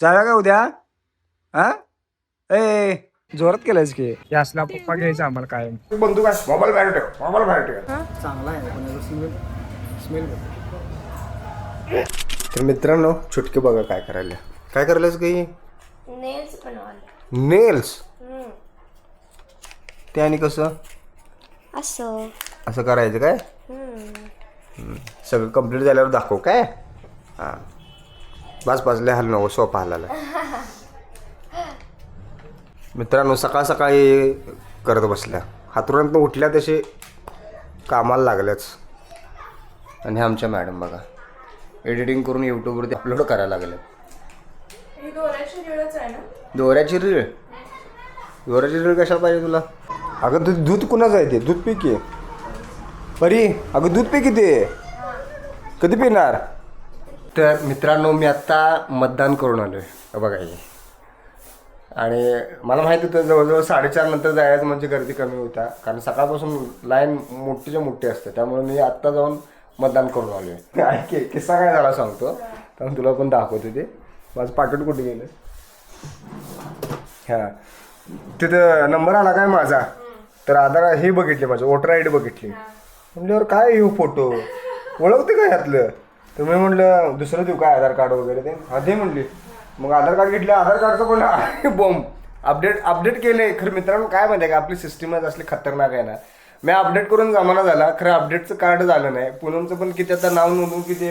जाऊया का उद्या? हा? ए जोरात केलंयस की. हे असला पप्पा घ्यायचा आम्हाला कायम. बंदूक आहे मोबाईल बाहेर ठेव. मोबाईल बाहेर ठेव. चांगला आहे. पण स्मेल स्मेल तर मित्रांनो छुटके बघा काय करायला. काय करायलास काही नेल्स बनवायला. नेल्स ते आणि कसं? असं. असं करायचं काय? हम्म. सगळं कंप्लीट झाल्यावर दाखव काय? हां. बस बस लय हल नको सोपा हलाला मित्रांनो सकाळ सकाळी करत बसल्या. हातरुणातून उठल्या तसे कामाला लागल्याच. आणि आमच्या मॅडम बघा. एडिटिंग करून यूट्यूबवरती अपलोड करायला लागले दोऱ्याची रीळ? दोऱ्याची रीळ कशा पाहिजे तुला? अगं दूध दूध कुणाचं आहे ते? दूध पी की. परी अगं दूध पी किती कधी पिणार? तर मित्रांनो मी आत्ता मतदान करून आलो आहे बघा हे. आणि मला माहिती होतं जवळजवळ साडेचार नंतर जायचं म्हणजे गर्दी कमी होत्या कारण सकाळपासून लाईन मोठीच्या मोठी असते. त्यामुळे मी आत्ता जाऊन मतदान करून आलो आहे ऐक किस्सा काय झाला सांगतो. तर तुला पण दाखवतो ते. माझं पाकिट कुठे गेलं? हां. तिथं नंबर आला काय माझा? तर आधार हे बघितले माझं वोटर आय डी बघितली. म्हणल्यावर काय येऊ फोटो? ओळखते काय यातलं तर मी म्हटलं दुसरं देऊ काय आधार कार्ड वगैरे ते? हा दे म्हणली मग आधार कार्ड घेतले आधार कार्डचं पण बॉम्ब अपडेट अपडेट केले खरं मित्रांनो काय माहिती आहे का? आपली सिस्टीमच असली खतरनाक आहे ना. मी अपडेट करून जमाना झाला. खरं अपडेटचं कार्ड झालं नाही. पूनमचं पण किती आता नाव नोंदवून की ते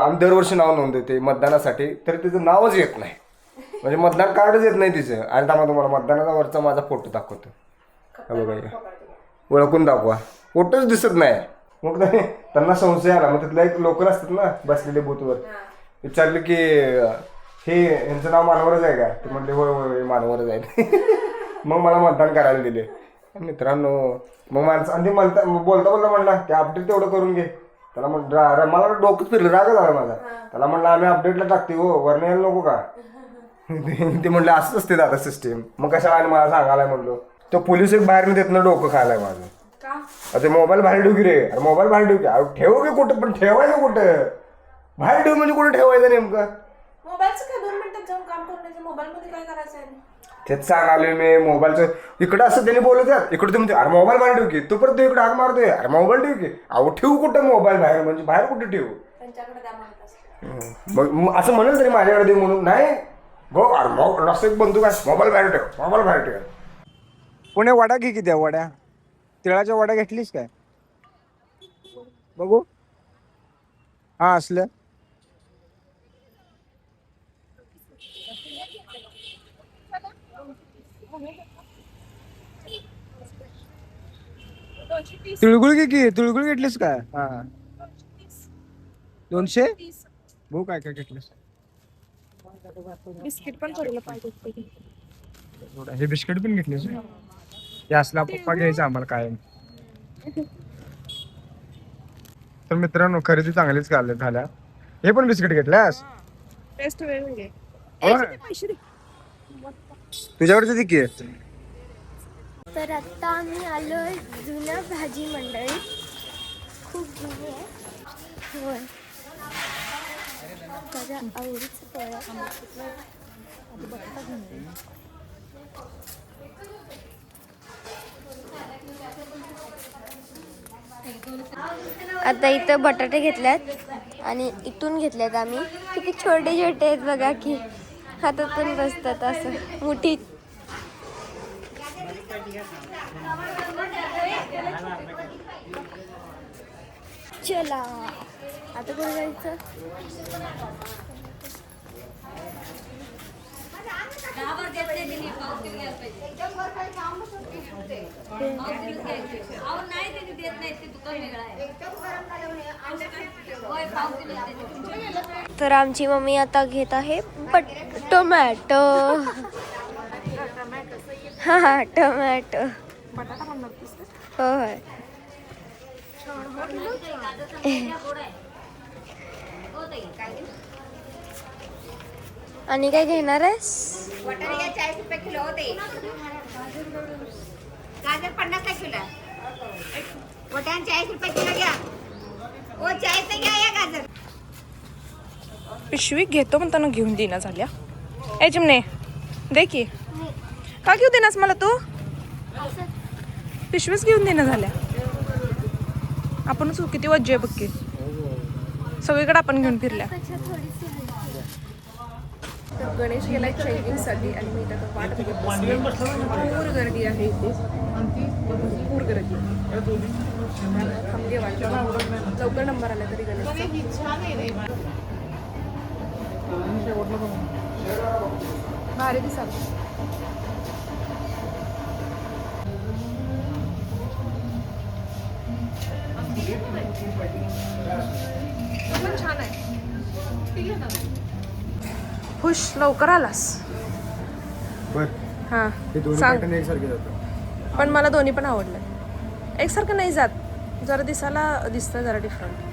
आम्ही दरवर्षी नाव नोंदवते मतदानासाठी. तर तिचं नावच येत नाही. म्हणजे मतदान कार्डच येत नाही तिचं. आणि त्यामुळे तुम्हाला मतदानाचा वरचा माझा फोटो दाखवतो. बघा ओळखून दाखवा. फोटोच दिसत नाही. मग ते- त्यांना संशय आला. मग तिथला एक लोकल असतात ना बसलेले बूथवर विचारले की हे यांचं नाव मानवरच आहे का? ते म्हटले होय होय मानवरच आहे. मग मला मतदान करायला दिले. मित्रांनो मग माणसं आणि म्हणता बोलता बोलता म्हणला ते अपडेट तेवढं करून घे. त्याला म्हण रा- रा- मला डोकं फिरलं राग झाला माझा. त्याला म्हणलं आम्ही अपडेटला टाकते हो वरणे यायला नको का? ते म्हणले असंच असते दादा सिस्टीम मग कशा आणि मला सांगायला म्हणलो. तो पोलीस एक बाहेर देत ना डोकं खायलाय माझं. आता मोबाईल बाहेर ठेव की रे? अरे मोबाईल बाहेर ठेव की? अरे ठेवू की कुठं? पण ठेवायचं कुठं? बाहेर ठेव म्हणजे कुठं ठेवायचं नेमकं? मोबाईलचं काय दोन मिनिटात जाऊन काम करून द्यायचं? मोबाईल मध्ये काय करायचं आहे? तेच मी मोबाईलचं इकडं असं त्यांनी बोलत इकडे तुम्ही अरे मोबाईल बाहेर ठेव की? तू परत तू इकडे हाक मारतोय. अरे मोबाईल ठेव की? अहो ठेवू कुठं मोबाईल बाहेर? म्हणजे बाहेर कुठे ठेवू? त्यांच्याकडे द्या म्हणत असं मग मग असं म्हणेल तरी माझ्याकडे दे म्हणून. नाही. गो अरे मो रस्ते एक बंदूक आहे. मोबाईल बाहेर ठेव. मोबाईल बाहेर ठेव. पुणे वडा घे किती वड्या? तिळाच्या वड्या घेतलीस काय? बघू. हा असलं. तिळगुळ घे की तिळगुळ घेतलीस काय? हा. दोनशे? भाऊ काय काय घेतलीस. बिस्किट पण पाहिजे हे बिस्किट पण घेतलीस असला पप्पा घ्यायचा आम्हाला कायम. तर मित्रांनो खरेदी चांगलीच झाल्या झाल्या. हे पण बिस्किट घेतल्यास? टेस्ट तुझ्याकडचे ती की तर आता आम्ही आलोय जुन्या भाजी मंडळीत खूप जुनी आहे. होय. माझ्या आवडीचं फळ आता इथं बटाटे घेतल्यात आणि इथून घेतल्यात आम्ही. किती छोटे छोटे आहेत बघा की हातातून बसतात असं. मुठी. चला. आता कुठे जायचं? तर आमची मम्मी आता घेत आहे बट टोमॅटो. हा हा टोमॅटो. होय. आणि काय घेणार आहेस? वाटाणे घ्या चाळीस रुपये किलो होते. गाजर पन्नासला किलो? वाटाणे चाळीस रुपये किलो घ्या. ओ चाळीस घ्या या गाजर. पिशवी घेतो म्हणताना घेऊन देना झाल्या. ए चिमणे दे की. का घेऊ देनास मला तू? पिशवीच घेऊन देणं झाल्या. आपणच हो, किती वज्जे बघ की. सगळीकडे आपण घेऊन फिरल्या. गणेश गेलाय चेकिंगसाठी आणि मी त्याचा वाट. भरपूर गर्दी आहे इथे. भरपूर गर्दी. थांबली वाट लवकर नंबर आला तरी गणेशचा. भारी पण छान आहे. खुश लवकर आलास. बर हा हे दोन्ही सांग. पॅटर्न एकसारखे जातात. पण मला दोन्ही पण आवडलं. एकसारखं नाही जात. जरा दिसायला दिसतं जरा डिफरंट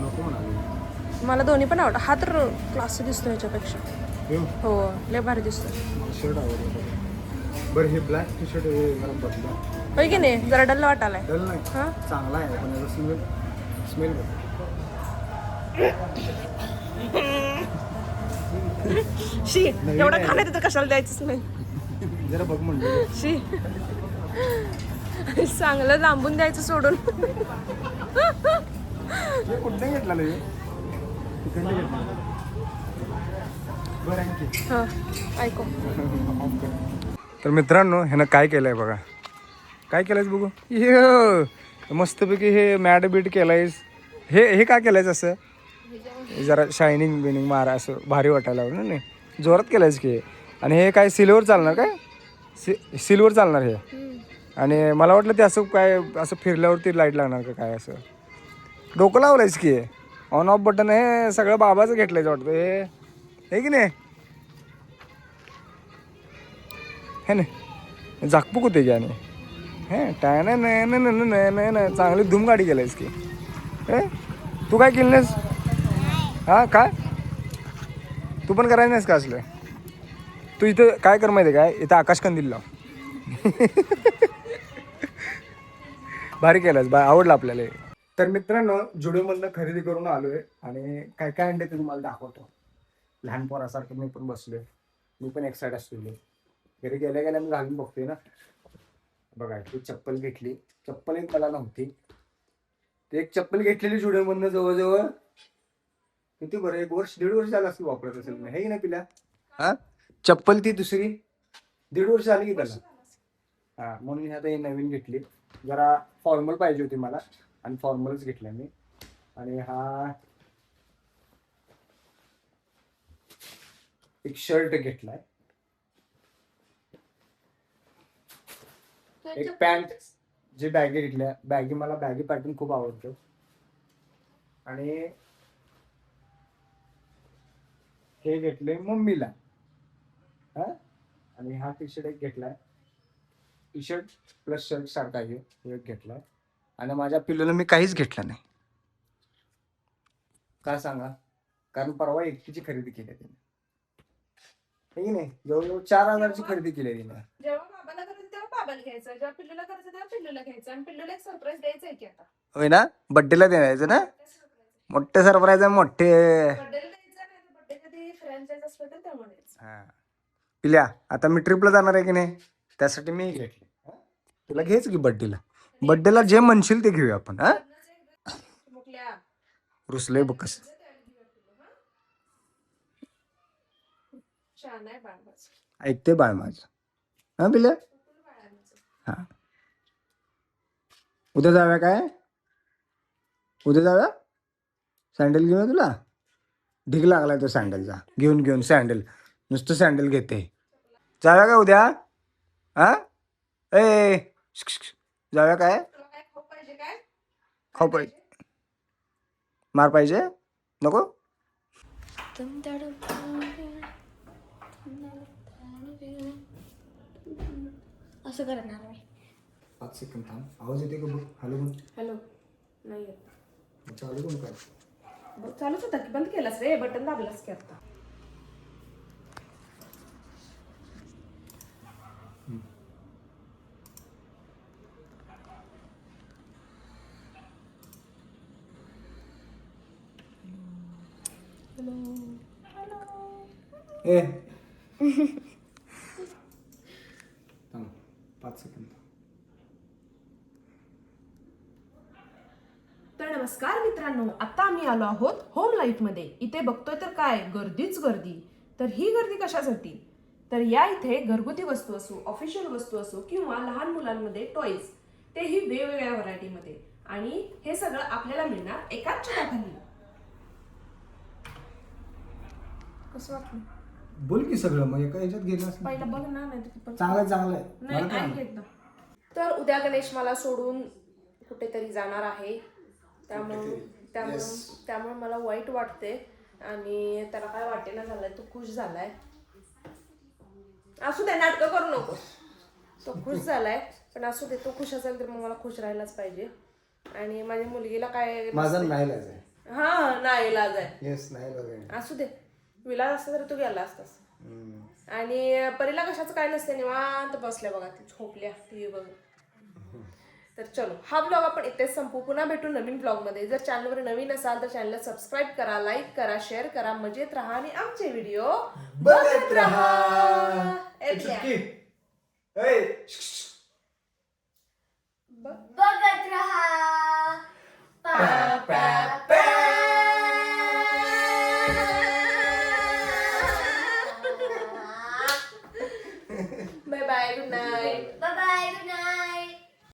नको म्हणाले. मला दोन्ही पण आवडलं हा तर क्लास दिसतो ह्याच्यापेक्षा. हे लय भारी दिसतो शर्ट आवडलं बरं. हे ब्लॅक टी शर्ट बदला. होय की नाही? जरा डल वाटालाय. डल नाही. हा? चांगला आहे पण याचा स्मेल स्मेल बघ शी एवढं खाण्यात तर कशाला द्यायचंच नाही. जरा बघ म्हणलं. शी. चांगलं लांबून द्यायचं सोडून. हे कुठलं घेतलं ऐको. तर मित्रांनो ह्यानं काय केलंय बघा? काय केलंयस बघू? मस्तपैकी हे मॅट बीट केलंयस. हे हे का केलंयस असं? जरा शायनिंग बिनिंग मारा असं भारी वाटायला लागलं ना. नाही जोरात केलंयस की. हे. आणि हे काय सिल्वर चालणार काय? सि सिल्वर चालणार हे. आणि मला वाटलं ते असं काय असं फिरल्यावरती लाइट लागणार का काय असं. डोकं लावलंयच की. ऑन ऑफ बटन हे सगळं बाबाचं घेतलंयच वाटतं. हे हे की नाही? हे ना झाकपूक होते की आणि. हे टाय नाही नाही नाही नाही नाही नाही नाही चांगली धूम गाडी केलंयस की. हे तू काय केलं नाहीस हा काय? तू पण करायचं नाहीस का असलं? तू इथं काय कर माहिती आहे काय? इथं आकाश कंदील लाव. भारी केलंस बा आवडलं आपल्याला तर मित्रांनो जुडिओमधनं खरेदी करून आलो आहे आणि काय काय अंडे ते तुम्हाला दाखवतो. लहान पोरासारखं मी पण बसलोय. मी पण एक्साइट असलेलो घरी गेल्या गेल्या मी घालून बघतोय ना. बघा ती चप्पल घेतली. चप्पल एक मला नव्हती. ते एक चप्पल घेतलेली जुडिओमधनं जवळजवळ किती बरं एक वर्ष दीड वर्ष झालं असं वापरत असेल. मी हे ना पिल्या. हा? चप्पल ती दुसरी? दीड वर्ष झाली की त्याला. हा म्हणून आता ही नवीन घेतली. जरा फॉर्मल पाहिजे होती मला. आणि फॉर्मलच घेतल्या मी. आणि हा एक शर्ट घेतलाय. एक पॅन्ट जी बॅगी घेतल्या. बॅगी मला बॅगी पॅटर्न खूप आवडतो. आणि हे घेतले मम्मीला. हा? आणि हा टी शर्ट एक घेतलाय. टी शर्ट प्लस शर्ट सारखा आहे हे एक घेतलाय. आणि माझ्या पिल्लूला मी काहीच घेतलं नाही. का सांगा? कारण परवा एकटीची खरेदी केली तिने. हे की नाही? जवळजवळ चार हजारची खरेदी केली तिने. जेव्हा बाबाला करायचं तेव्हा बाबाला घ्यायचं. जेव्हा पिल्लूला करायचं तेव्हा पिल्लूला घ्यायचं. आणि पिल्लूला एक सरप्राईज द्यायचं आहे की आता. होय ना? बड्डेला द्यायचं ना? मोठे सरप्राईज आहे मोठे. बर्थडेला द्यायचं नाही बर्थडे कधी फ्रँचाईज असलं तर तेव्हा द्यायचं हा. पिल्या आता मी ट्रिपला जाणार आहे की नाही? त्यासाठी मी घेतली हा? तुला घ्यायचं की बड्डेला बड्डेला जे म्हणशील ते घेऊया आपण हा? रुसले बघ कसं. छान आहे बाळाचं ऐकते बाळ माझं हा पिल्या? हा. उद्या जाऊया काय? उद्या जाऊया? सँडल घेऊया तुला? ढीग लागलाय तो सँडलचा घेऊन घेऊन सँडल नुसतं सँडल घेते. जाऊया का उद्या? हा ए. जाऊया काय तुला काय खाऊ पाहिजे काय? खाऊ पाहिजे. मार पाहिजे? नको? असं करणार मी. पाच सेकंद थांब. आवाज येते का बघ? Hello hello. नाही चालू कोण काय? चालूच होता की बंद केलास रे? बटन दाबलास की आता? हॅलो ए. नमस्कार मित्रांनो आता आम्ही आलो आहोत होम लाईफमध्ये इथे बघतोय तर काय? गर्दीच गर्दी. तर ही गर्दी कशासाठी? तर या इथे घरगुती वस्तू असो ऑफिशियल वस्तू असो किंवा लहान मुलांमध्ये टॉईज तेही वेगवेगळ्या व्हरायटीमध्ये आणि हे सगळं आपल्याला मिळणार एकाच छताखाली कसं वाटलं? बोल की सगळं मग एका ह्याच्यात गेलं असं पहिला बघ ना नाही तर चांगलं आहे, चांगलं आहे. नाही मला काय ऐक एकदा. तर उद्या गणेश मला सोडून कुठेतरी जाणार आहे. त्यामुळे त्यामुळे त्यामुळे मला वाईट वाटते आणि त्याला काय वाटेना झालंय तो खुश झालाय. असू दे नाटकं करू नको. तो खुश झालाय. पण असू दे तो खुश असेल तर मग मला खुश राहायलाच पाहिजे. आणि माझ्या मुलगीला काय माझा नाही लाज आहे. हा नाही इलाज आहे. येस नाही लाज असू दे. विलाज असता तर तू गेला असतास. आणि परीला कशाचं काय नसते निवांत बसल्या बघा ती झोपल्या टी बघ तर चलो हा ब्लॉग आपण इथेच संपू. पुन्हा भेटू नवीन ब्लॉगमध्ये जर चॅनलवर नवीन असाल तर चॅनलला सबस्क्राईब करा लाईक करा शेअर करा मजेत राहा आणि आमचे व्हिडिओ बघत राहा. बघत राहा.